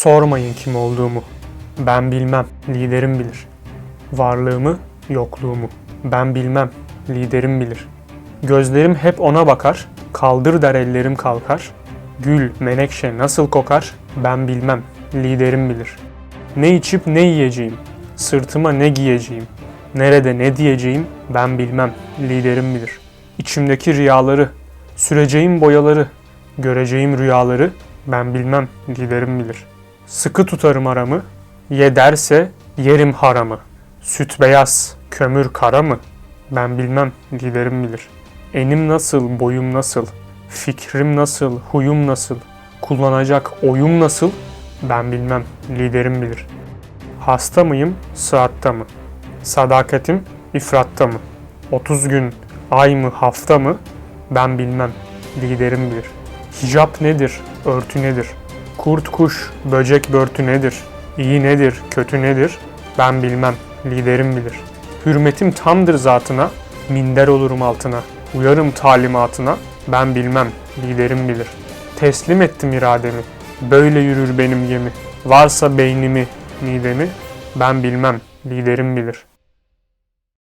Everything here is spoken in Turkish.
Sormayın kim olduğumu. Ben bilmem, liderim bilir. Varlığımı, yokluğumu. Ben bilmem, liderim bilir. Gözlerim hep ona bakar, kaldır der ellerim kalkar. Gül, menekşe nasıl kokar, ben bilmem, liderim bilir. Ne içip ne yiyeceğim, sırtıma ne giyeceğim, nerede ne diyeceğim, ben bilmem, liderim bilir. İçimdeki riyaları, süreceğim boyaları, göreceğim rüyaları, ben bilmem, liderim bilir. Sıkı tutarım aramı, ye derse yerim haramı. Süt beyaz, kömür kara mı? Ben bilmem, liderim bilir. Enim nasıl, boyum nasıl, fikrim nasıl, huyum nasıl, kullanacak oyum nasıl? Ben bilmem, liderim bilir. Hasta mıyım, sıhhatta mı? Sadakatim, ifratta mı? 30 gün, ay mı, hafta mı? Ben bilmem, liderim bilir. Hicap nedir, örtü nedir? Kurt kuş, böcek börtü nedir? İyi nedir, kötü nedir? Ben bilmem, liderim bilir. Hürmetim tamdır zatına, minder olurum altına. Uyarım talimatına, ben bilmem, liderim bilir. Teslim ettim irademi, böyle yürür benim gemi. Varsa beynimi, midemi, ben bilmem, liderim bilir.